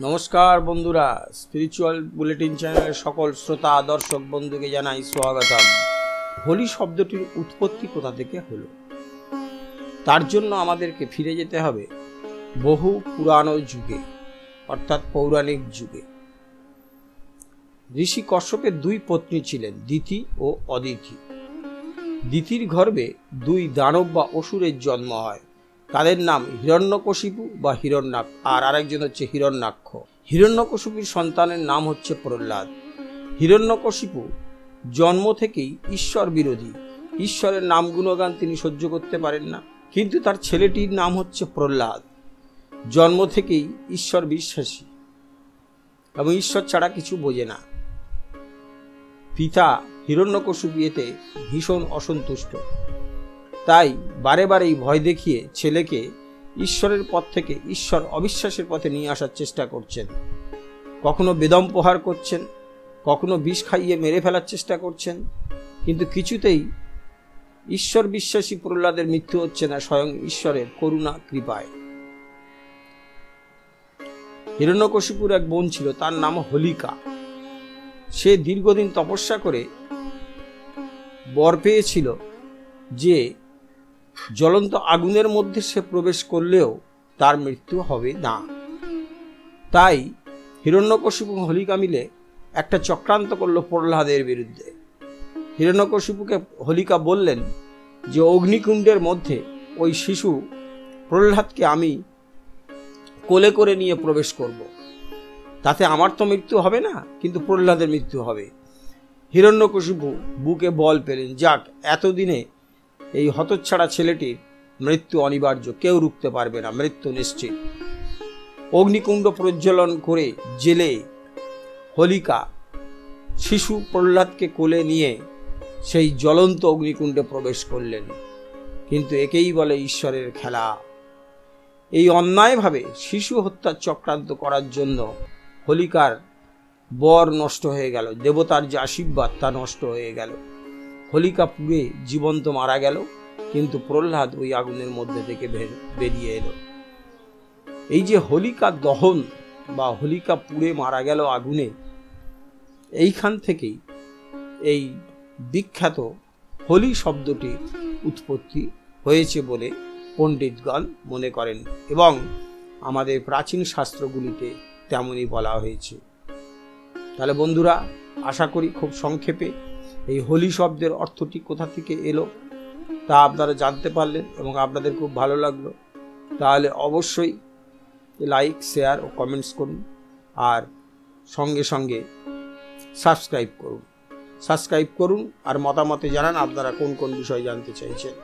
নমস্কার বন্ধুরা spiritual bulletin চ্যানেলের সকল শ্রোতা, দর্শক, বন্ধুকে জানাই স্বাগতম। হোলি শব্দটির উৎপত্তি কোথা থেকে হলো? তার জন্য আমাদেরকে ফিরে যেতে হবে বহু পুরানো যুগে। অর্থাৎ পৌরাণিক যুগে। ঋষি কশ্যপের দুই পত্নী ছিলেন দিতি ও অদিতি দিতির গর্ভে দুই দানব বা অসুরের জন্ম হয়। তাদের নাম হিরণ্যকশিপু বা হিরণ্যাক আর আরেকজন হচ্ছে হিরণ্যাক্ষ। হিরণ্যকশিপুর সন্তানের নাম হচ্ছে প্রহ্লাদ। হিরণ্যকশিপু জন্ম থেকেই ঈশ্বর বিরোধী। ঈশ্বরের নাম গুণগান তিনি সহ্য করতে পারেন না, কিন্তু তার ছেলেটির নাম হচ্ছে প্রহ্লাদ। জন্ম থেকেই ঈশ্বর বিশ্বাসী। এবং ঈশ্বর ছাড়া কিছু বোঝে না। পিতা হিরণ্যকশু বিয়েতে ভীষণ অসন্তুষ্ট। তাই বারে বারেই ভয় দেখিয়ে ছেলেকে ঈশ্বরের পথ থেকে ঈশ্বর অবিশ্বাসের পথে নিয়ে আসার চেষ্টা করছেন। কখনো বেদম প্রহার করছেন, কখনো বিষ খাইয়ে মেরে ফেলার চেষ্টা করছেন, কিন্তু কিছুতেই ঈশ্বর বিশ্বাসী প্রহ্লাদের মৃত্যু হচ্ছে না, স্বয়ং ঈশ্বরের করুণা কৃপায়। হিরণ্যকশিপুর এক বোন ছিল, তার নাম হোলিকা। সে দীর্ঘদিন তপস্যা করে বর পেয়েছিল যে জ্বলন্ত আগুনের মধ্যে সে প্রবেশ করলেও তার মৃত্যু হবে না। তাই হিরণ্যকশিপু হোলিকা মিলে একটা চক্রান্ত করল প্রহ্লাদের বিরুদ্ধে। হিরণ্যকশিপুকে হোলিকা বললেন যে, অগ্নিকুণ্ডের মধ্যে ওই শিশু প্রহ্লাদকে আমি কোলে করে নিয়ে প্রবেশ করব। তাতে আমার তো মৃত্যু হবে না, কিন্তু প্রহ্লাদের মৃত্যু হবে। হিরণ্যকশিপু বুকে বল পেলেন, যাক, এতদিনে এই হতচ্ছাড়া ছেলেটির মৃত্যু অনিবার্য, কেউ রুখতে পারবে না, মৃত্যু নিশ্চিত। অগ্নিকুণ্ড প্রজ্বলন করে জেলে হোলিকা শিশু প্রহ্লাদকে কোলে নিয়ে সেই জ্বলন্ত অগ্নিকুণ্ডে প্রবেশ করলেন। কিন্তু একেই বলে ঈশ্বরের খেলা। এই অন্যায়ভাবে শিশু হত্যার চক্রান্ত করার জন্য হোলিকার বর নষ্ট হয়ে গেল, দেবতার যে আশীর্বাদ তা নষ্ট হয়ে গেল। হোলিকা পুড়ে জীবন্ত মারা গেল, কিন্তু প্রহ্লাদ ওই আগুনের মধ্যে থেকে বেরিয়ে এলো। এই যে হোলিকা দহন বা হোলিকা পুড়ে মারা গেল আগুনে, এইখান থেকেই এই বিখ্যাত হোলি শব্দটির উৎপত্তি হয়েছে বলে পণ্ডিতগণ মনে করেন এবং আমাদের প্রাচীন শাস্ত্রগুলিতে তেমনই বলা হয়েছে। তাহলে বন্ধুরা, আশা করি খুব সংক্ষেপে এই হোলি শব্দের অর্থটি কোথা থেকে এলো তা আপনারা জানতে পারলেন এবং আপনাদের খুব ভালো লাগল। তাহলে অবশ্যই লাইক, শেয়ার ও কমেন্টস করুন আর সঙ্গে সঙ্গে সাবস্ক্রাইব করুন। সাবস্ক্রাইব করুন আর মতামতে জানান আপনারা কোন কোন বিষয় জানতে চাইছেন।